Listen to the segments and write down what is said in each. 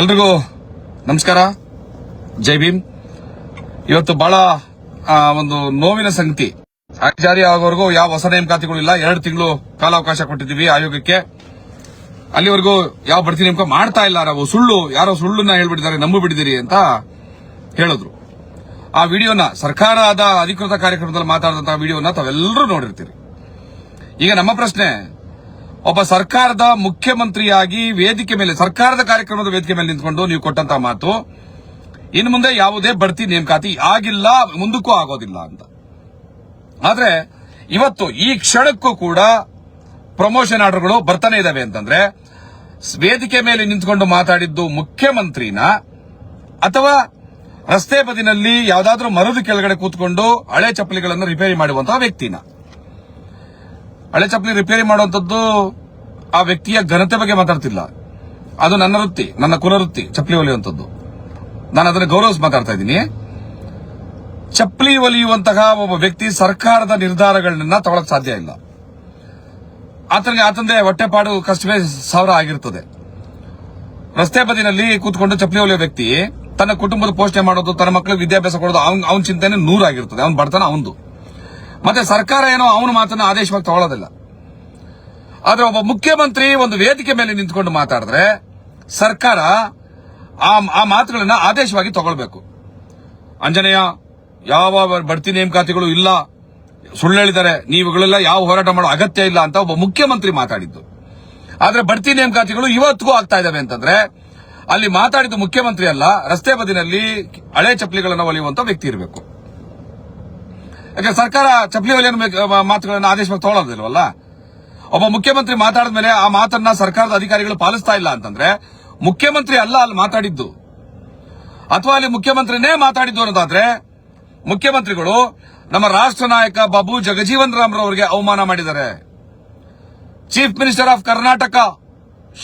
ಎಲ್ರಿಗೂ ನಮಸ್ಕಾರ. ಜೈ ಭೀಮ್. ಇವತ್ತು ಬಹಳ ಒಂದು ನೋವಿನ ಸಂಗತಿ. ಜಾರಿ ಆಗೋವರೆಗೂ ಯಾವ ಹೊಸ ನೇಮಕಾತಿಗಳಿಲ್ಲ ಎರಡು ತಿಂಗಳು ಕಾಲಾವಕಾಶ ಕೊಟ್ಟಿದ್ದೀವಿ ಆಯೋಗಕ್ಕೆ. ಅಲ್ಲಿವರೆಗೂ ಯಾವ ಬಡ್ತಿ ನೇಮಕ ಮಾಡ್ತಾ ಇಲ್ಲ. ನಾವು ಸುಳ್ಳು, ಯಾರೋ ಸುಳ್ಳನ್ನ ಹೇಳ್ಬಿಟ್ಟಿದ್ದಾರೆ. ನಂಬು ಬಿಟ್ಟಿದ್ದೀರಿ ಅಂತ ಹೇಳಿದ್ರು. ಆ ವಿಡಿಯೋನ ಸರ್ಕಾರದ ಅಧಿಕೃತ ಕಾರ್ಯಕ್ರಮದಲ್ಲಿ ಮಾತಾಡಿದಂತಹ ವಿಡಿಯೋನ ತಾವೆಲ್ಲರೂ ನೋಡಿರ್ತೀರಿ. ಈಗ ನಮ್ಮ ಪ್ರಶ್ನೆ ಒಬ್ಬ ಸರ್ಕಾರದ ಮುಖ್ಯಮಂತ್ರಿಯಾಗಿ ವೇದಿಕೆ ಮೇಲೆ, ಸರ್ಕಾರದ ಕಾರ್ಯಕ್ರಮದ ವೇದಿಕೆ ಮೇಲೆ ನಿಂತ್ಕೊಂಡು ನೀವು ಕೊಟ್ಟಂತ ಮಾತು, ಇನ್ನು ಮುಂದೆ ಯಾವುದೇ ಬಡ್ತಿ ನೇಮಕಾತಿ ಆಗಿಲ್ಲ, ಮುಂದಕ್ಕೂ ಆಗೋದಿಲ್ಲ ಅಂತ. ಆದ್ರೆ, ಇವತ್ತು ಈ ಕ್ಷಣಕ್ಕೂ ಕೂಡ ಪ್ರಮೋಷನ್ ಆರ್ಡರ್ಗಳು ಬರ್ತಾನೆ ಇದಾವೆ ಅಂತಂದ್ರೆ, ವೇದಿಕೆ ಮೇಲೆ ನಿಂತ್ಕೊಂಡು ಮಾತಾಡಿದ್ದು ಮುಖ್ಯಮಂತ್ರಿನ ಅಥವಾ ರಸ್ತೆ ಬದಿನಲ್ಲಿ ಯಾವುದಾದ್ರೂ ಮರದ ಕೆಳಗಡೆ ಕೂತ್ಕೊಂಡು ಹಳೆ ಚಪ್ಪಲಿಗಳನ್ನು ರಿಪೇರಿ ಮಾಡುವಂತಹ ವ್ಯಕ್ತಿನ. ಹಳೆ ಚಪ್ಪಲಿ ರಿಪೇರಿ ಮಾಡುವಂತದ್ದು ಆ ವ್ಯಕ್ತಿಯ ಘನತೆ ಬಗ್ಗೆ ಮಾತಾಡ್ತಿಲ್ಲ. ಅದು ನನ್ನ ವೃತ್ತಿ, ನನ್ನ ಕುಲವೃತ್ತಿ ಚಪ್ಪಲಿ ಒಲಿಯುವಂಥದ್ದು. ನಾನು ಅದನ್ನು ಗೌರವಿಸಿ ಮಾತಾಡ್ತಾ ಇದ್ದೀನಿ. ಚಪ್ಪಲಿ ಒಲಿಯುವಂತಹ ಒಬ್ಬ ವ್ಯಕ್ತಿ ಸರ್ಕಾರದ ನಿರ್ಧಾರಗಳನ್ನ ತಗೊಳಕ್ ಸಾಧ್ಯ ಇಲ್ಲ. ಆತನಿಗೆ ಆತಂದೆ ಹೊಟ್ಟೆಪಾಡು ಕಷ್ಟವೇ ಸಾವಿರ ಆಗಿರ್ತದೆ. ರಸ್ತೆ ಬದಿನಲ್ಲಿ ಕೂತ್ಕೊಂಡು ಚಪ್ಪಲಿ ಒಲಿಯೋ ವ್ಯಕ್ತಿ ತನ್ನ ಕುಟುಂಬದ ಪೋಷಣೆ ಮಾಡೋದು, ತನ್ನ ಮಕ್ಕಳಿಗೆ ವಿದ್ಯಾಭ್ಯಾಸ ಕೊಡೋದು, ಅವನ್ ಅವನ ಚಿಂತನೆ ನೂರಾಗಿರ್ತದೆ. ಅವನ್ ಬಡತನ ಅವಂದು. ಮತ್ತೆ ಸರ್ಕಾರ ಏನೋ ಅವನ ಮಾತನ್ನ ಆದೇಶವಾಗಿ ತಗೊಳ್ಳೋದಿಲ್ಲ ಆದ್ರೆ ಒಬ್ಬ ಮುಖ್ಯಮಂತ್ರಿ ಒಂದು ವೇದಿಕೆ ಮೇಲೆ ನಿಂತ್ಕೊಂಡು ಮಾತಾಡಿದ್ರೆ ಸರ್ಕಾರ ಆ ಮಾತುಗಳನ್ನ ಆದೇಶವಾಗಿ ತಗೊಳ್ಬೇಕು. ಅಂಜನೇಯ ಯಾವ ಬಡ್ತಿ ನೇಮಕಾತಿಗಳು ಇಲ್ಲ. ಸುಳ್ಳು ಹೇಳಿದ್ದಾರೆ. ನೀವುಗಳೆಲ್ಲ ಯಾವ ಹೋರಾಟ ಮಾಡೋ ಅಗತ್ಯ ಇಲ್ಲ ಅಂತ ಒಬ್ಬ ಮುಖ್ಯಮಂತ್ರಿ ಮಾತಾಡಿದ್ದು. ಆದ್ರೆ ಬಡ್ತಿ ನೇಮಕಾತಿಗಳು ಇವತ್ತಿಗೂ ಆಗ್ತಾ ಇದ್ದಾವೆ ಅಂತಂದ್ರೆ ಅಲ್ಲಿ ಮಾತಾಡಿದ್ದು ಮುಖ್ಯಮಂತ್ರಿ ಅಲ್ಲ, ರಸ್ತೆ ಬದಿನಲ್ಲಿ ಹಳೆ ಚಪ್ಪಲಿಗಳನ್ನು ಒಲಿಯುವಂತ ವ್ಯಕ್ತಿ ಇರಬೇಕು. ಯಾಕಂದ್ರೆ ಸರ್ಕಾರ ಚಪ್ಪಲಿ ಒಲಿಯ ಮಾತುಗಳನ್ನ ಆದೇಶವಾಗಿ ತಗೊಳ್ಳೋದಿಲ್ವಲ್ಲ ಒಬ್ಬ ಮುಖ್ಯಮಂತ್ರಿ ಮಾತಾಡಿದ ಮೇಲೆ ಆ ಮಾತನ್ನ ಸರ್ಕಾರದ ಅಧಿಕಾರಿಗಳು ಪಾಲಿಸ್ತಾ ಇಲ್ಲ ಅಂತಂದ್ರೆ ಮುಖ್ಯಮಂತ್ರಿ ಅಲ್ಲ, ಅಲ್ಲಿ ಮಾತಾಡಿದ್ದು. ಅಥವಾ ಅಲ್ಲಿ ಮುಖ್ಯಮಂತ್ರಿನೇ ಮಾತಾಡಿದ್ದು ಅನ್ನೋದಾದ್ರೆ ಮುಖ್ಯಮಂತ್ರಿಗಳು ನಮ್ಮ ರಾಷ್ಟ್ರ ನಾಯಕ ಬಾಬು ಜಗಜೀವನ್ ರಾಮ್ ರವರಿಗೆ ಅವಮಾನ ಮಾಡಿದ್ದಾರೆ. Chief minister of Karnataka,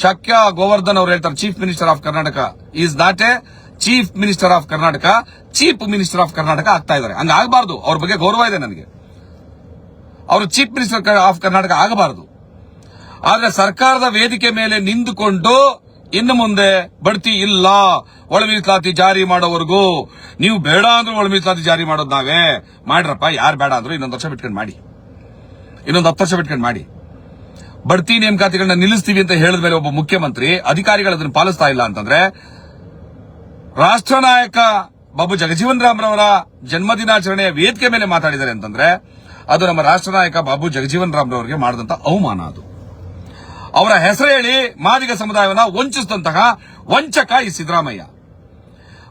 ಶಕ್ಯ Govardhan ಅವರು ಹೇಳ್ತಾರೆ, chief minister of Karnataka is not a chief minister of Karnataka, chief minister of Karnataka ಆಗ್ತಾ ಇದ್ದಾರೆ. ಹಂಗ ಆಗಬಾರ್ದು. ಅವ್ರ ಬಗ್ಗೆ ಗೌರವ ಇದೆ ನನಗೆ. ಅವರು ಚೀಫ್ ಮಿನಿಸ್ಟರ್ ಆಫ್ ಕರ್ನಾಟಕ ಆಗಬಾರದು. ಆದ್ರೆ ಸರ್ಕಾರದ ವೇದಿಕೆ ಮೇಲೆ ನಿಂತುಕೊಂಡು ಇನ್ನು ಮುಂದೆ ಬಡ್ತಿ ಇಲ್ಲ. ಒಳ ಮೀಸಲಾತಿ ಜಾರಿ ಮಾಡೋವರೆಗೂ. ನೀವು ಬೇಡ ಅಂದ್ರೂ ಒಳ ಮೀಸಲಾತಿ ಜಾರಿ ಮಾಡೋದು ನಾವೇ. ಮಾಡ್ರಪ್ಪ. ಯಾರು ಬೇಡ ಅಂದ್ರು ಇನ್ನೊಂದು ವರ್ಷ ಬಿಟ್ಕೊಂಡು ಮಾಡಿ. ಇನ್ನೊಂದು ಹತ್ತು ವರ್ಷ ಬಿಟ್ಕೊಂಡು ಮಾಡಿ. ಬಡ್ತಿ ನೇಮಕಾತಿಗಳನ್ನ ನಿಲ್ಲಿಸ್ತೀವಿ ಅಂತ ಹೇಳಿದ ಮೇಲೆ ಒಬ್ಬ ಮುಖ್ಯಮಂತ್ರಿ ಅಧಿಕಾರಿಗಳು ಅದನ್ನು ಪಾಲಿಸ್ತಾ ಇಲ್ಲ ಅಂತಂದ್ರೆ ರಾಷ್ಟ್ರ ನಾಯಕ ಬಾಬು ಜಗಜೀವನ್ ರಾಮ್ರವರ ಜನ್ಮದಿನಾಚರಣೆಯ ವೇದಿಕೆ ಮೇಲೆ ಮಾತಾಡಿದ್ದಾರೆ ಅಂತಂದ್ರೆ, ಅದು ನಮ್ಮ ರಾಷ್ಟ್ರ ನಾಯಕ ಬಾಬು ಜಗಜೀವನ್ ರಾಮ್ರವರಿಗೆ ಮಾಡಿದಂತ ಅವಮಾನ ಅದು. ಅವರ ಹೆಸರು ಹೇಳಿ ಮಾದಿಗ ಸಮುದಾಯವನ್ನು ವಂಚಿಸಿದಂತಹ ವಂಚಕ ಈ ಸಿದ್ದರಾಮಯ್ಯ.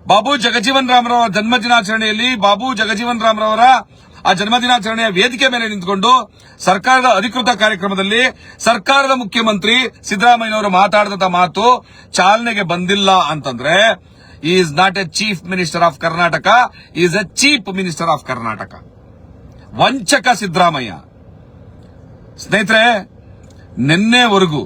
ಬಾಬು ಜಗಜೀವನ್ ರಾಮ್ರವರ ಜನ್ಮದಿನಾಚರಣೆಯಲ್ಲಿ ಬಾಬು ಜಗಜೀವನ್ ರಾಮ್ರವರ ಆ ಜನ್ಮದಿನಾಚರಣೆಯ ವೇದಿಕೆ ಮೇಲೆ ನಿಂತುಕೊಂಡು ಸರ್ಕಾರದ ಅಧಿಕೃತ ಕಾರ್ಯಕ್ರಮದಲ್ಲಿ ಸರ್ಕಾರದ ಮುಖ್ಯಮಂತ್ರಿ ಸಿದ್ದರಾಮಯ್ಯನವರು ಮಾತಾಡಿದಂತ ಮಾತು ಚಾಲನೆಗೆ ಬಂದಿಲ್ಲ ಅಂತಂದ್ರೆ is not a chief minister of Karnataka is a chief minister of Karnataka ವಂಚಕ Siddaramaiah. ಸ್ನೇಹಿತರೆ, ನಿನ್ನೆವರೆಗೂ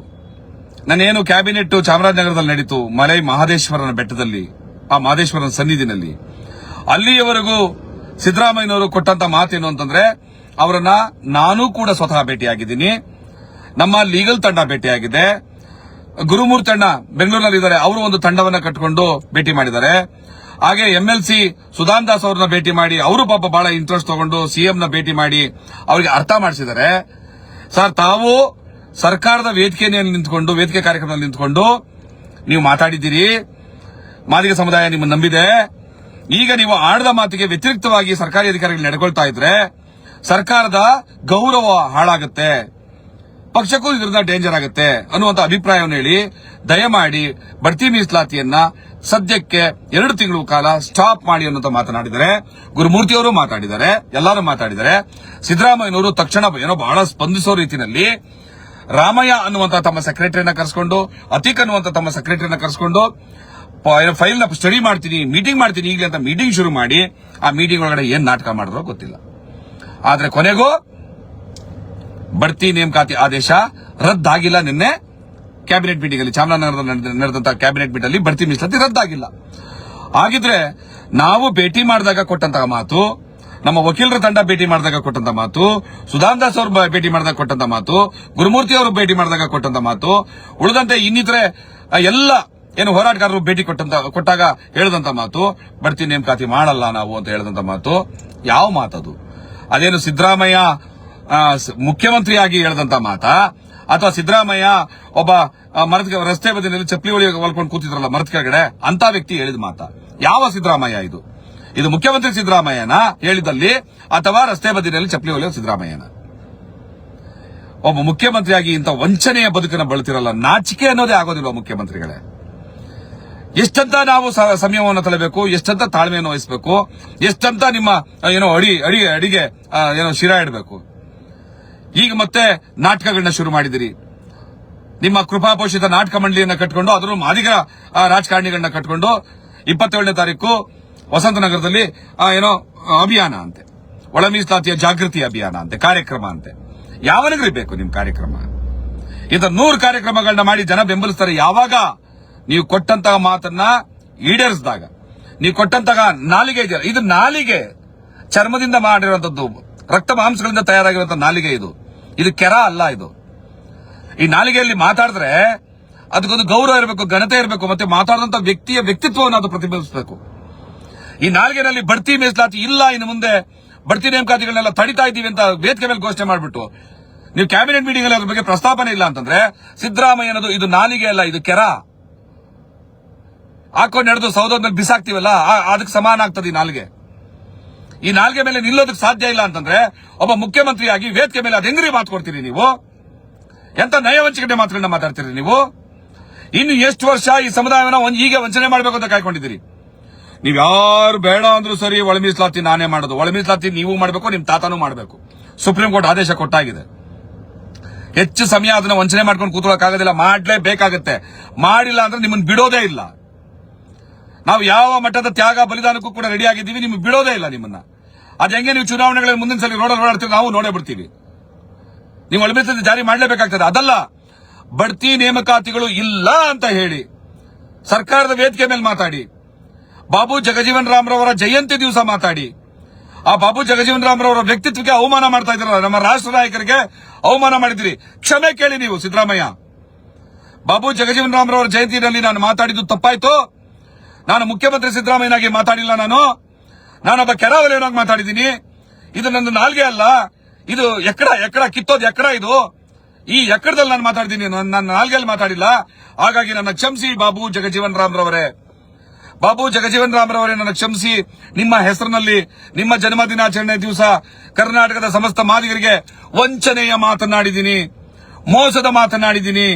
ನಾನೇನು ಕ್ಯಾಬಿನೆಟ್ ಚಾಮರಾಜನಗರದಲ್ಲಿ ನಡೀತು, ಮಲೈ ಮಹದೇಶ್ವರನ ಬೆಟ್ಟದಲ್ಲಿ, ಆ ಮಹದೇಶ್ವರನ ಸನ್ನಿಧಿನಲ್ಲಿ, ಅಲ್ಲಿಯವರೆಗೂ ಸಿದ್ದರಾಮಯ್ಯನವರು ಕೊಟ್ಟಂತ ಮಾತೇನು ಅಂತಂದ್ರೆ, ಅವರನ್ನ ನಾನು ಕೂಡ ಸ್ವತಃ ಭೇಟಿಯಾಗಿದ್ದೀನಿ, ನಮ್ಮ ಲೀಗಲ್ ತಂಡ ಭೇಟಿಯಾಗಿದೆ ಗುರುಮೂರ್ತಿ ಅಣ್ಣ ಬೆಂಗಳೂರಿನಲ್ಲಿ ಇದ್ದಾರೆ ಅವರು ಒಂದು ತಂಡವನ್ನ ಕಟ್ಟಿಕೊಂಡು ಭೇಟಿ ಮಾಡಿದ್ದಾರೆ. ಹಾಗೆ ಎಂಎಲ್ಸಿ ಸುಧಾನ್ ದಾಸ್ ಅವ್ರನ್ನ ಭೇಟಿ ಮಾಡಿ, ಅವರು ಪಾಪ ಬಹಳ ಇಂಟ್ರೆಸ್ಟ್ ತಗೊಂಡು ಸಿಎಂ ನ ಭೇಟಿ ಮಾಡಿ ಅವರಿಗೆ ಅರ್ಥ ಮಾಡಿಸಿದ್ದಾರೆ. ಸರ್, ತಾವು ಸರ್ಕಾರದ ವೇದಿಕೆಯಲ್ಲಿ ನಿಂತ್ಕೊಂಡು, ವೇದಿಕೆ ಕಾರ್ಯಕ್ರಮದಲ್ಲಿ ನಿಂತ್ಕೊಂಡು ನೀವು ಮಾತಾಡಿದ್ದೀರಿ. ಮಾದಿಗ ಸಮುದಾಯ ನಿಮ್ಮನ್ನು ನಂಬಿದೆ. ಈಗ ನೀವು ಆಡದ ಮಾತಿಗೆ ವ್ಯತಿರಿಕ್ತವಾಗಿ ಸರ್ಕಾರಿ ಅಧಿಕಾರಿಗಳು ನಡ್ಕೊಳ್ತಾ ಇದ್ರೆ ಸರ್ಕಾರದ ಗೌರವ ಹಾಳಾಗುತ್ತೆ. ಪಕ್ಷಕ್ಕೂ ಇದರಿಂದ ಡೇಂಜರ್ ಆಗುತ್ತೆ ಅನ್ನುವಂತ ಅಭಿಪ್ರಾಯವನ್ನು ಹೇಳಿ, ದಯಮಾಡಿ ಬಡ್ತಿ ಮೀಸಲಾತಿಯನ್ನ ಸದ್ಯಕ್ಕೆ ಎರಡು ತಿಂಗಳು ಕಾಲ ಸ್ಟಾಪ್ ಮಾಡಿ ಅನ್ನುವಂತ ಮಾತನಾಡಿದರೆ ಗುರುಮೂರ್ತಿ ಅವರು ಮಾತಾಡಿದ್ದಾರೆ, ಎಲ್ಲರೂ ಮಾತಾಡಿದ್ದಾರೆ. ಸಿದ್ದರಾಮಯ್ಯನವರು ತಕ್ಷಣ ಏನೋ ಬಹಳ ಸ್ಪಂದಿಸೋ ರೀತಿಯಲ್ಲಿ ರಾಮಯ್ಯ ಅನ್ನುವಂತ ತಮ್ಮ ಸೆಕ್ರೆಟರಿಯನ್ನ ಕರೆಸ್ಕೊಂಡು, ಅತೀಕ್ ಅನ್ನುವಂತ ತಮ್ಮ ಸೆಕ್ರೆಟರಿಯನ್ನ ಕರೆಸ್ಕೊಂಡು ಫೈಲ್ನ ಸ್ಟಡಿ ಮಾಡ್ತೀನಿ ಮೀಟಿಂಗ್ ಮಾಡ್ತೀನಿ ಈಗಲೇ ಅಂತ ಮೀಟಿಂಗ್ ಶುರು ಮಾಡಿ, ಆ ಮೀಟಿಂಗ್ ಒಳಗಡೆ ಏನ್ ನಾಟಕ ಮಾಡಿದ್ರೋ ಗೊತ್ತಿಲ್ಲ. ಆದ್ರೆ ಕೊನೆಗೂ ಬಡ್ತಿ ನೇಮಕಾತಿ ಆದೇಶ ರದ್ದಾಗಿಲ್ಲ ನಿನ್ನೆ ಕ್ಯಾಬಿನೆಟ್ ಮೀಟಿಂಗ್ ಅಲ್ಲಿ ಚಾಮರಾಜನಗರದಲ್ಲಿ ನಡೆದಂತಹ ಕ್ಯಾಬಿನೆಟ್ ಮೀಟ್ ಅಲ್ಲಿ ಬಡ್ತಿ ಮೀಸಲಾತಿ ರದ್ದಾಗಿಲ್ಲ. ಹಾಗಿದ್ರೆ ನಾವು ಭೇಟಿ ಮಾಡಿದಾಗ ಕೊಟ್ಟಂತಹ ಮಾತು, ನಮ್ಮ ವಕೀಲರ ತಂಡ ಭೇಟಿ ಮಾಡಿದಾಗ ಕೊಟ್ಟಂತ ಮಾತು ಸುಧಾನ್ ದಾಸ್ ಅವರು ಭೇಟಿ ಮಾಡಿದಾಗ ಕೊಟ್ಟಂತ ಮಾತು, ಗುರುಮೂರ್ತಿ ಅವರು ಭೇಟಿ ಮಾಡಿದಾಗ ಕೊಟ್ಟಂತ ಮಾತು, ಉಳಿದಂತೆ ಇನ್ನಿತರೆ ಎಲ್ಲ ಏನು ಹೋರಾಟಗಾರರು ಭೇಟಿ ಕೊಟ್ಟಂತ ಕೊಟ್ಟಾಗ ಹೇಳದಂತ ಮಾತು ಬಡ್ತಿ ನೇಮಕಾತಿ ಮಾಡಲ್ಲ ನಾವು ಅಂತ ಹೇಳದಂತ ಮಾತು, ಯಾವ ಮಾತದು? ಅದೇನು ಸಿದ್ದರಾಮಯ್ಯ ಮುಖ್ಯಮಂತ್ರಿಯಾಗಿ ಹೇಳಿದಂತ ಮಾತ, ಅಥವಾ ಸಿದ್ದರಾಮಯ್ಯ ಒಬ್ಬ ಮರದ ರಸ್ತೆ ಬದಿನಲ್ಲಿ ಚಪ್ಪಲಿ ಒಳಗೆ ಹೊಲ್ಕೊಂಡು ಕೂತಿದ್ರಲ್ಲ ಮರದ ಕೆಳಗಡೆ ಅಂತ ವ್ಯಕ್ತಿ ಹೇಳಿದ ಮಾತ. ಯಾವ ಸಿದ್ದರಾಮಯ್ಯ ಇದು? ಇದು ಮುಖ್ಯಮಂತ್ರಿ ಸಿದ್ದರಾಮಯ್ಯನ ಹೇಳಿದಲ್ಲಿ, ಅಥವಾ ರಸ್ತೆ ಬದಿನಲ್ಲಿ ಚಪ್ಪಲಿ ಹೊಲಿಯೋ ಸಿದ್ದರಾಮಯ್ಯನ? ಒಬ್ಬ ಮುಖ್ಯಮಂತ್ರಿಯಾಗಿ ಇಂಥ ವಂಚನೆಯ ಬದುಕನ್ನು ಬಳತಿರಲ್ಲ, ನಾಚಿಕೆ ಅನ್ನೋದೇ ಆಗೋದಿಲ್ಲ ಮುಖ್ಯಮಂತ್ರಿಗಳೇ. ಎಷ್ಟಂತ ನಾವು ಸಮಯವನ್ನು ತಲಬೇಕು, ಎಷ್ಟಂತ ತಾಳ್ಮೆಯನ್ನು ವಹಿಸಬೇಕು, ಎಷ್ಟಂತ ನಿಮ್ಮ ಏನೋ ಅಡಿ ಅಡಿ, ಅಡಿಗೆ ಏನೋ ಶಿರ ಇಡಬೇಕು. ಈಗ ಮತ್ತೆ ನಾಟಕಗಳನ್ನ ಶುರು ಮಾಡಿದಿರಿ. ನಿಮ್ಮ ಕೃಪಾಪೋಷಿತ ನಾಟಕ ಮಂಡಳಿಯನ್ನು ಕಟ್ಕೊಂಡು, ಅದರಲ್ಲೂ ಮಾದಿಗ ರಾಜಕಾರಣಿಗಳನ್ನ ಕಟ್ಕೊಂಡು, ಇಪ್ಪತ್ತೇಳನೇ ತಾರೀಕು ವಸಂತನಗರದಲ್ಲಿ ಏನೋ, ಅಭಿಯಾನ ಅಂತೆ. ಒಳ ಮೀಸಲಾತಿಯ ಜಾಗೃತಿ ಅಭಿಯಾನ ಅಂತೆ, ಕಾರ್ಯಕ್ರಮ ಅಂತೆ. ಯಾವನಿಗ್ರಿ ಬೇಕು ನಿಮ್ ಕಾರ್ಯಕ್ರಮ? ಇಂಥ ನೂರು ಕಾರ್ಯಕ್ರಮಗಳನ್ನ ಮಾಡಿ ಜನ ಬೆಂಬಲಿಸ್ತಾರೆ ಯಾವಾಗ? ನೀವು ಕೊಟ್ಟಂತಹ ಮಾತನ್ನ ಈಡೇರಿಸಿದಾಗ. ನೀವು ಕೊಟ್ಟಂತಹ ನಾಲಿಗೆ ಇದೆಯಲ್ಲ, ಇದು ನಾಲಿಗೆ ಚರ್ಮದಿಂದ ಮಾಡಿರುವಂತದ್ದು ರಕ್ತ ಮಾಂಸಗಳಿಂದ ತಯಾರಾಗಿರುವಂತಹ ನಾಲಿಗೆ ಇದು. ಇದು ಕೆರ ಅಲ್ಲ ಇದು. ಈ ನಾಲಿಗೆಯಲ್ಲಿ ಮಾತಾಡಿದ್ರೆ ಅದಕ್ಕೊಂದು ಗೌರವ ಇರಬೇಕು, ಘನತೆ ಇರಬೇಕು, ಮತ್ತೆ ಮಾತಾಡಿದಂತ ವ್ಯಕ್ತಿಯ ವ್ಯಕ್ತಿತ್ವವನ್ನು ಅದು ಪ್ರತಿಬಿಂಬಿಸಬೇಕು. ಈ ನಾಲ್ಗೆನಲ್ಲಿ ಬಡ್ತಿ ಮೀಸಲಾತಿ ಇಲ್ಲ, ಇನ್ನು ಮುಂದೆ ಬಡ್ತಿ ನೇಮಕಾತಿಗಳನ್ನೆಲ್ಲ ತಡಿತಾ ಇದ್ದೀವಿ ಅಂತ ವೇದಿಕೆ ಮೇಲೆ ಘೋಷಣೆ ಮಾಡಿಬಿಟ್ಟು. ನೀವು ಕ್ಯಾಬಿನೆಟ್ ಮೀಟಿಂಗ್ ಅಲ್ಲಿ ಅದ್ರ ಬಗ್ಗೆ ಪ್ರಸ್ತಾಪನೆ ಇಲ್ಲ ಅಂತಂದ್ರೆ ಸಿದ್ದರಾಮಯ್ಯ ಅನ್ನೋದು ಇದು ನಾಲಿಗೆ ಅಲ್ಲ, ಇದು ಕೆರ. ಹಾಕೊಂಡು ನಡೆದು ಸೌದದ ಮೇಲೆ ಬಿಸಾಕ್ತಿವಲ್ಲ ಅದಕ್ಕೆ ಸಮಾನ ಆಗ್ತದೆ ಈ ನಾಲಿಗೆ. ಈ ನಾಲ್ಗೆ ಮೇಲೆ ನಿಲ್ಲೋದಕ್ಕೆ ಸಾಧ್ಯ ಇಲ್ಲ ಅಂತಂದ್ರೆ ಒಬ್ಬ ಮುಖ್ಯಮಂತ್ರಿಯಾಗಿ ವೇದಿಕೆ ಮೇಲೆ ಅದೆಂಗ್ರಿ ಮಾತು ಕೊಡ್ತೀರಿ ನೀವು? ಎಂತ ನಯವಂಚಿಕೆ ಮಾತುಗಳನ್ನ ಮಾತಾಡ್ತೀರಿ ನೀವು? ಇನ್ನು ಎಷ್ಟು ವರ್ಷ ಈ ಸಮುದಾಯವನ್ನ ಹೀಗೆ ವಂಚನೆ ಮಾಡಬೇಕು ಅಂತ ಕಾಯ್ಕೊಂಡಿದ್ದೀರಿ? ನೀವ್ ಯಾರು ಬೇಡ ಅಂದ್ರೂ ಸರಿ, ಒಳ ಮೀಸಲಾತಿ ನಾನೇ ಮಾಡೋದು. ಒಳ ಮೀಸಲಾತಿ ನೀವು ಮಾಡಬೇಕು, ನಿಮ್ ತಾತನೂ ಮಾಡಬೇಕು. ಸುಪ್ರೀಂ ಕೋರ್ಟ್ ಆದೇಶ ಕೊಟ್ಟಾಗಿದೆ. ಹೆಚ್ಚು ಸಮಯ ಅದನ್ನ ವಂಚನೆ ಮಾಡ್ಕೊಂಡು ಕೂತ್ಕೊಳ್ಳೋಕ್ಕಾಗೋದಿಲ್ಲ ಮಾಡಲೇಬೇಕಾಗುತ್ತೆ. ಮಾಡಿಲ್ಲ ಅಂದ್ರೆ ನಿಮ್ಮನ್ನು ಬಿಡೋದೇ ಇಲ್ಲ. ನಾವು ಯಾವ ಮಟ್ಟದ ತ್ಯಾಗ ಬಲಿದಾನಕ್ಕೂ ಕೂಡ ರೆಡಿ ಆಗಿದ್ದೀವಿ, ನಿಮ್ಗೆ ಬಿಡೋದೇ ಇಲ್ಲ ನಿಮ್ಮನ್ನ. ಅದು ಹೆಂಗೆ ನೀವು ಚುನಾವಣೆಗಳಲ್ಲಿ ಮುಂದಿನ ಸಲ ರೋಡಲ್ಲಿ ಓಡಾಡ್ತೀವಿ, ನಾವು ನೋಡೇ ಬಿಡ್ತೀವಿ. ನೀವು ಅಳಿಮೆ ಮೀಸಲಾತಿ ಜಾರಿ ಮಾಡಲೇಬೇಕಾಗ್ತದೆ. ಅದಲ್ಲ, ಬಡ್ತಿ ನೇಮಕಾತಿಗಳು ಇಲ್ಲ ಅಂತ ಹೇಳಿ, ಸರ್ಕಾರದ ವೇದಿಕೆ ಮೇಲೆ ಮಾತಾಡಿ, ಬಾಬು ಜಗಜೀವನ್ ರಾಮ್ರವರ ಜಯಂತಿ ದಿವಸ ಮಾತಾಡಿ, ಆ ಬಾಬು ಜಗಜೀವನ್ ರಾಮ್ರವರ ವ್ಯಕ್ತಿತ್ವಕ್ಕೆ ಅವಮಾನ ಮಾಡ್ತಾ ಇದ್ರಲ್ಲ ನಮ್ಮ ರಾಷ್ಟ್ರ ನಾಯಕರಿಗೆ ಅವಮಾನ ಮಾಡಿದಿರಿ ಕ್ಷಮೆ ಕೇಳಿ ನೀವು, ಸಿದ್ದರಾಮಯ್ಯ. ಬಾಬು ಜಗಜೀವನ್ ರಾಮ್ರವರ ಜಯಂತಿನಲ್ಲಿ ನಾನು ಮಾತಾಡಿದ್ದು ತಪ್ಪಾಯ್ತು? ನಾನು ಮುಖ್ಯಮಂತ್ರಿ ಸಿದ್ದರಾಮಯ್ಯನಾಗಿ ಮಾತಾಡಿಲ್ಲ ನಾನು. ನಾನೊಬ್ಬ ಕೆರಾವಲಿಯನಾಗಿ ಮಾತಾಡಿದ್ದೀನಿ. ಇದು ನಂದು ನಾಲ್ಗೆ ಅಲ್ಲ. ಇದು ಎಕ್ಕಡ ಎಕ್ಕಡ ಕಿತ್ತೋದು ಎಕ್ಕಡ ಇದು. ಈ ಎಕ್ಕಡದಲ್ಲಿ ನಾನು ಮಾತಾಡಿದ್ದೀನಿ. ನನ್ನ ನಾಲ್ಗೆಯಲ್ಲಿ ಮಾತಾಡಿಲ್ಲ. ಹಾಗಾಗಿ ನನ್ನ ಕ್ಷಮಿಸಿ ಬಾಬು ಜಗಜೀವನ್ ರಾಮ್ರವರೇ. ಬಾಬು ಜಗಜೀವನ್ ರಾಮ್ರವರೇ, ನನ್ನ ಕ್ಷಮಿಸಿ ನಿಮ್ಮ ಹೆಸರಿನಲ್ಲಿ, ನಿಮ್ಮ ಜನ್ಮದಿನಾಚರಣೆ ದಿವಸ ಕರ್ನಾಟಕದ ಸಮಸ್ತ ಮಾದಿಗರಿಗೆ ವಂಚನೆಯ ಮಾತನಾಡಿದ್ದೀನಿ ಮೋಸದ ಮಾತನಾಡಿದ್ದೀನಿ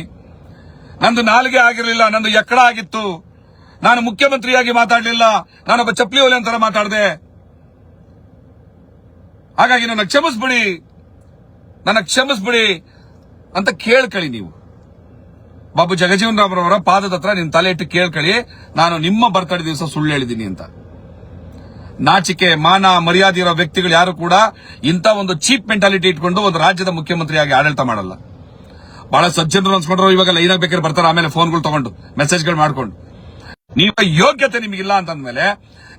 ನಂದು ನಾಲ್ಗೆ ಆಗಿರಲಿಲ್ಲ, ನಂದು ಎಕ್ಕಡ ಆಗಿತ್ತು. ನಾನು ಮುಖ್ಯಮಂತ್ರಿಯಾಗಿ ಮಾತಾಡಲಿಲ್ಲ. ನಾನೊಬ್ಬ ಚಪ್ಪಲಿ ಒಲೆ ಅಂತರ ಮಾತಾಡಿದೆ. ಹಾಗಾಗಿ ನನ್ನ ಕ್ಷಮಿಸ್ಬಿಡಿ. ನನ್ನ ಕ್ಷಮಿಸ್ಬಿಡಿ ಅಂತ ಕೇಳ್ಕಳಿ ನೀವು. ಬಾಬು ಜಗಜೀವನ್ ರಾಮ್ರವರ ಪಾದದ ಹತ್ರ ನಿಮ್ಮ ತಲೆ ಇಟ್ಟು ಕೇಳ್ಕಳಿ ನಾನು ನಿಮ್ಮ ಬರ್ತಡೆ ದಿವಸ ಸುಳ್ಳು ಹೇಳಿದ್ದೀನಿ ಅಂತ. ನಾಚಿಕೆ, ಮಾನ, ಮರ್ಯಾದೆ ಇರೋ ವ್ಯಕ್ತಿಗಳು ಯಾರು ಕೂಡ ಇಂಥ ಒಂದು ಚೀಪ್ ಮೆಂಟಾಲಿಟಿ ಇಟ್ಕೊಂಡು ಒಂದು ರಾಜ್ಯದ ಮುಖ್ಯಮಂತ್ರಿಯಾಗಿ ಆಡಳಿತ ಮಾಡಲ್ಲ. ಬಹಳ ಸಜ್ಜನರು ಅನ್ಸ್ಕೊಂಡ್ರು, ಇವಾಗ ಲೈನ್ ಬೇಕಾದ್ರೆ ಬರ್ತಾರೆ, ಆಮೇಲೆ ಫೋನ್ಗಳು ತಗೊಂಡು ಮೆಸೇಜ್ಗಳು ಮಾಡ್ಕೊಂಡು. ನಿಮ್ಮ ಯೋಗ್ಯತೆ ನಿಮಗಿಲ್ಲ ಅಂತಂದ್ಮೇಲೆ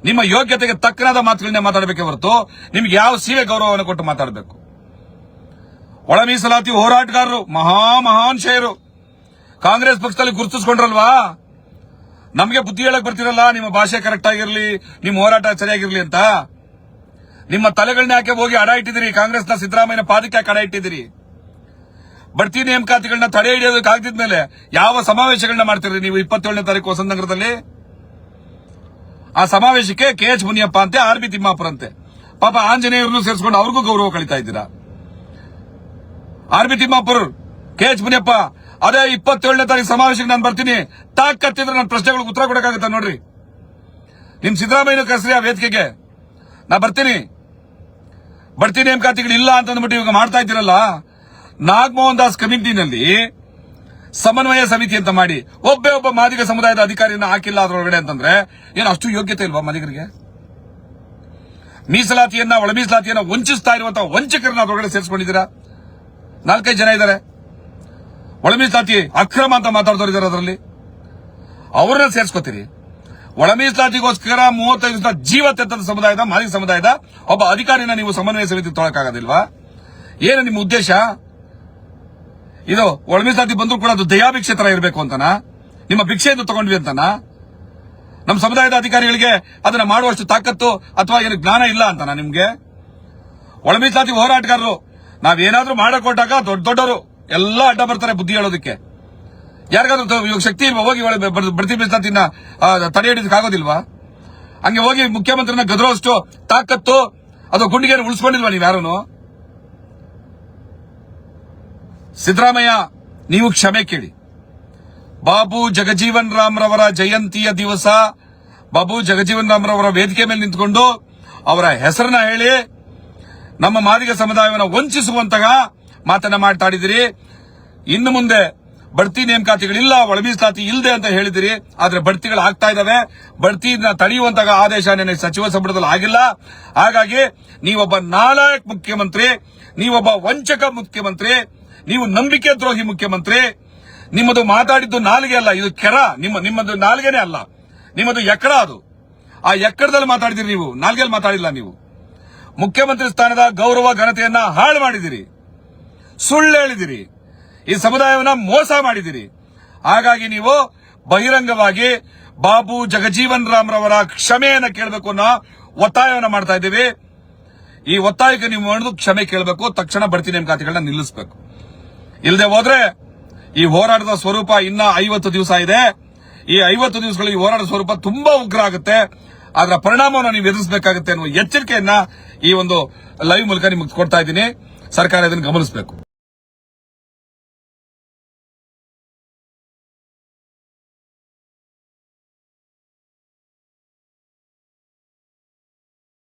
ನಿಮ್ಮ ಯೋಗ್ಯತೆಗೆ ತಕ್ಕನಾದ ಮಾತುಗಳನ್ನೇ ಮಾತಾಡಬೇಕೆ ಹೊರತು ನಿಮ್ಗೆ ಯಾವ ಸೀರೆ ಗೌರವವನ್ನು ಕೊಟ್ಟು ಮಾತಾಡಬೇಕು? ಒಳ ಮೀಸಲಾತಿ ಹೋರಾಟಗಾರರು, ಮಹಾ ಮಹಾನ್ ಶೇರು ಕಾಂಗ್ರೆಸ್ ಪಕ್ಷದಲ್ಲಿ ಗುರುತಿಸ್ಕೊಂಡ್ರಲ್ವಾ? ನಮಗೆ ಬುದ್ಧಿ ಹೇಳಕ್ ಬರ್ತಿರಲ್ಲ, ನಿಮ್ಮ ಭಾಷೆ ಕರೆಕ್ಟ್ ಆಗಿರ್ಲಿ, ನಿಮ್ಮ ಹೋರಾಟ ಸರಿಯಾಗಿರ್ಲಿ ಅಂತ? ನಿಮ್ಮ ತಲೆಗಳನ್ನ ಯಾಕೆ ಹೋಗಿ ಅಡ ಇಟ್ಟಿದ್ದೀರಿ? ಕಾಂಗ್ರೆಸ್ನ ಸಿದ್ದರಾಮಯ್ಯನ ಪಾದಕ್ಕೆ ಯಾಕೆ ಅಡ ಇಟ್ಟಿದ್ದೀರಿ? ಬಡ್ತಿ ನೇಮಕಾತಿಗಳನ್ನ ತಡೆ ಹಿಡಿಯೋದಕ್ಕೆ ಆಗ್ತಿದ್ಮೇಲೆ ಯಾವ ಸಮಾವೇಶಗಳನ್ನ ಮಾಡ್ತೀರಿ ನೀವು ಇಪ್ಪತ್ತೇಳನೇ ತಾರೀಕು ಹೊಸನಗರದಲ್ಲಿ ಆ ಸಮಾವೇಶಕ್ಕೆ ಕೆ ಎಚ್ ಮುನಿಯಪ್ಪ ಅಂತೆ, ಆರ್ ಬಿ ತಿಮ್ಮಾಪುರ ಅಂತೆ. ಪಾಪ ಆಂಜನೇಯರನ್ನು ಸೇರಿಸ್ಕೊಂಡು ಅವ್ರಿಗೂ ಗೌರವ ಕಳಿತಾ ಇದ್ದೀರಾ? R B Thimmapur, K H Muniyappa, ಅದೇ ಇಪ್ಪತ್ತೇಳನೇ ತಾರೀಕು ಸಮಾವೇಶಕ್ಕೆ ನಾನು ಬರ್ತೀನಿ. ತಾಕತ್ತಿದ್ರೆ ನನ್ನ ಪ್ರಶ್ನೆಗಳಿಗೆ ಉತ್ತರ ಕೊಡಕ್ಕಾಗತ್ತ ನೋಡ್ರಿ. ನಿಮ್ ಸಿದ್ದರಾಮಯ್ಯನ ಕಸರಿ ಆ ವೇದಿಕೆಗೆ. ನಾ ಬರ್ತೀನಿ. ಬಡ್ತಿ ನೇಮಕಾತಿಗಳು ಇಲ್ಲ ಅಂತ ಅಂದ್ಬಿಟ್ಟು ಇವಾಗ ಮಾಡ್ತಾ ಇದ್ದೀರಲ್ಲ ನಾಗಮೋಹನ್ ದಾಸ್ ಕಮಿಟಿನಲ್ಲಿ ಸಮನ್ವಯ ಸಮಿತಿ ಅಂತ ಮಾಡಿ ಒಬ್ಬೇ ಒಬ್ಬ ಮಾದಿಗ ಸಮುದಾಯದ ಅಧಿಕಾರಿಯನ್ನ ಹಾಕಿಲ್ಲ ಅದರೊಳಗಡೆ ಅಂತಂದ್ರೆ ಏನು ಅಷ್ಟು ಯೋಗ್ಯತೆ ಇಲ್ವಾ ಮಾದಿಗರಿಗೆ? ಮೀಸಲಾತಿಯನ್ನ, ಒಳ ಮೀಸಲಾತಿಯನ್ನ ವಂಚಿಸ್ತಾ ಇರುವಂತಹ ವಂಚಕರನ್ನ ಅದರೊಳಗಡೆ ಸೇರಿಸ್ಕೊಂಡಿದ್ದೀರಾ? ನಾಲ್ಕೈದು ಜನ ಇದ್ದಾರೆ. ಒಳ ಮೀಸಲಾತಿ ಅಕ್ರಮ ಅಂತ ಮಾತಾಡ್ದವ್ರು ಇದ್ದಾರೆ ಅದರಲ್ಲಿ. ಅವ್ರನ್ನ ಸೇರಿಸ್ಕೋತೀರಿ. ಒಳ ಮೀಸಲಾತಿಗೋಸ್ಕರ ಮೂವತ್ತೈದು ದಿವಸ ಜೀವ ಸಮುದಾಯದ, ಮಾದಿಗ ಸಮುದಾಯದ ಒಬ್ಬ ಅಧಿಕಾರಿನ ನೀವು ಸಮನ್ವಯ ಸಮಿತಿ ತೊಳಕಾಗೋದಿಲ್ವಾ? ಏನು ನಿಮ್ಮ ಉದ್ದೇಶ? ಇದು ಒಳ್ಮೆ ಸಾತಿ ಬಂದ್ರು ಕೂಡ ಅದು ದಯಾಭಿಕ್ಷೆ ತರ ಇರಬೇಕು ಅಂತನಾ? ನಿಮ್ಮ ಭಿಕ್ಷೆಯನ್ನು ತಗೊಂಡ್ವಿ ಅಂತನಾ? ನಮ್ಮ ಸಮುದಾಯದ ಅಧಿಕಾರಿಗಳಿಗೆ ಅದನ್ನ ಮಾಡುವಷ್ಟು ತಾಕತ್ತು ಅಥವಾ ಏನು ಜ್ಞಾನ ಇಲ್ಲ ಅಂತನಾ ನಿಮ್ಗೆ? ಒಳಮೆ ಸಾತಿ ಹೋರಾಟಗಾರರು, ನಾವೇನಾದ್ರೂ ಮಾಡಕೊಟ್ಟಾಗ ದೊಡ್ಡ ದೊಡ್ಡವರು ಎಲ್ಲ ಅಡ್ಡ ಬರ್ತಾರೆ ಬುದ್ಧಿ ಹೇಳೋದಕ್ಕೆ. ಯಾರಿಗಾದ್ರೂ ಇವಾಗ ಶಕ್ತಿ ಹೋಗಿ ಬ- ಬಡ್ತಿ ಮೀಸಲಾತಿನ ತಡೆ ಹಿಡಿದಕ್ಕಾಗೋದಿಲ್ವಾ ಹಂಗೆ ಹೋಗಿ ಮುಖ್ಯಮಂತ್ರಿನ ಗದರೋಷ್ಟು ತಾಕತ್ತು, ಅದು ಗುಂಡಿಗೆ ಉಳಿಸ್ಕೊಂಡಿಲ್ವಾ ನೀವು ಯಾರೂನು? ಸಿದ್ದರಾಮಯ್ಯ, ನೀವು ಕ್ಷಮೆ ಕೇಳಿ. ಬಾಬು ಜಗಜೀವನ್ ರಾಮ್ ರವರ ಜಯಂತಿಯ ದಿವಸ, ಬಾಬು ಜಗಜೀವನ್ ರಾಮ್ ರವರ ವೇದಿಕೆ ಮೇಲೆ ನಿಂತ್ಕೊಂಡು ಅವರ ಹೆಸರನ್ನ ಹೇಳಿ, ನಮ್ಮ ಮಾದಿಗ ಸಮುದಾಯವನ್ನು ವಂಚಿಸುವಂತಹ ಮಾತನ್ನ ಮಾತಾಡಿದಿರಿ. ಇನ್ನು ಮುಂದೆ ಬಡ್ತಿ ನೇಮಕಾತಿಗಳಿಲ್ಲ ಒಳ ಮೀಸಲಾತಿ ಇಲ್ಲದೆ ಅಂತ ಹೇಳಿದಿರಿ. ಆದ್ರೆ ಬಡ್ತಿಗಳು ಆಗ್ತಾ ಇದಾವೆ ಬಡ್ತಿನ ತಡೆಯುವಂತಹ ಆದೇಶ ನಿನ್ನೆ ಸಚಿವ ಸಂಪುಟದಲ್ಲಿ ಆಗಿಲ್ಲ. ಹಾಗಾಗಿ ನೀವೊಬ್ಬ ನಾಲಾಯಕ್ ಮುಖ್ಯಮಂತ್ರಿ, ನೀವೊಬ್ಬ ವಂಚಕ ಮುಖ್ಯಮಂತ್ರಿ ನೀವು ನಂಬಿಕೆ ದ್ರೋಹಿ ಮುಖ್ಯಮಂತ್ರಿ, ನಿಮ್ಮದು ಮಾತಾಡಿದ್ದು ನಾಲ್ಗೆ ಅಲ್ಲ, ಇದು ಕೆರ. ನಿಮ್ಮ ನಿಮ್ಮದು ನಾಲ್ಗೆನೇ ಅಲ್ಲ. ನಿಮ್ಮದು ಎಕ್ಕಡ ಅದು. ಆ ಎಕ್ಕಡದಲ್ಲಿ ಮಾತಾಡಿದಿರಿ ನೀವು ನಾಲ್ಗೆಯಲ್ಲಿ ಮಾತಾಡಿಲ್ಲ ನೀವು. ಮುಖ್ಯಮಂತ್ರಿ ಸ್ಥಾನದ ಗೌರವ, ಘನತೆಯನ್ನ ಹಾಳು ಮಾಡಿದಿರಿ. ಸುಳ್ಳು ಹೇಳಿದಿರಿ. ಈ ಸಮುದಾಯವನ್ನ ಮೋಸ ಮಾಡಿದಿರಿ. ಹಾಗಾಗಿ ನೀವು ಬಹಿರಂಗವಾಗಿ ಬಾಬು ಜಗಜೀವನ್ ರಾಮ್ ರವರ ಕ್ಷಮೆಯನ್ನ ಕೇಳಬೇಕು ಅನ್ನೋ ಒತ್ತಾಯವನ್ನ ಮಾಡ್ತಾ ಇದ್ದೀವಿ. ಈ ಒತ್ತಾಯಕ್ಕೆ ನೀವು ಕ್ಷಮೆ ಕೇಳಬೇಕು, ತಕ್ಷಣ ಬಡ್ತಿ ನೇಮಕಾತಿಗಳನ್ನ ನಿಲ್ಲಿಸಬೇಕು. ಇಲ್ಲದೆ ಹೋದ್ರೆ ಈ ಹೋರಾಟದ ಸ್ವರೂಪ ಇನ್ನ ಐವತ್ತು ದಿವಸ ಇದೆ. ಈ ಐವತ್ತು ದಿವಸಗಳಲ್ಲಿ ಹೋರಾಟದ ಸ್ವರೂಪ ತುಂಬಾ ಉಗ್ರ ಆಗುತ್ತೆ. ಅದರ ಪರಿಣಾಮವನ್ನು ನೀವು ಎದುರಿಸಬೇಕಾಗುತ್ತೆ ಅನ್ನುವ ಎಚ್ಚರಿಕೆಯನ್ನ ಈ ಒಂದು ಲೈವ್ ಮೂಲಕ ನಿಮಗೆ ಕೊಡ್ತಾ ಇದ್ದೀನಿ. ಸರ್ಕಾರ ಇದನ್ನು ಗಮನಿಸಬೇಕು.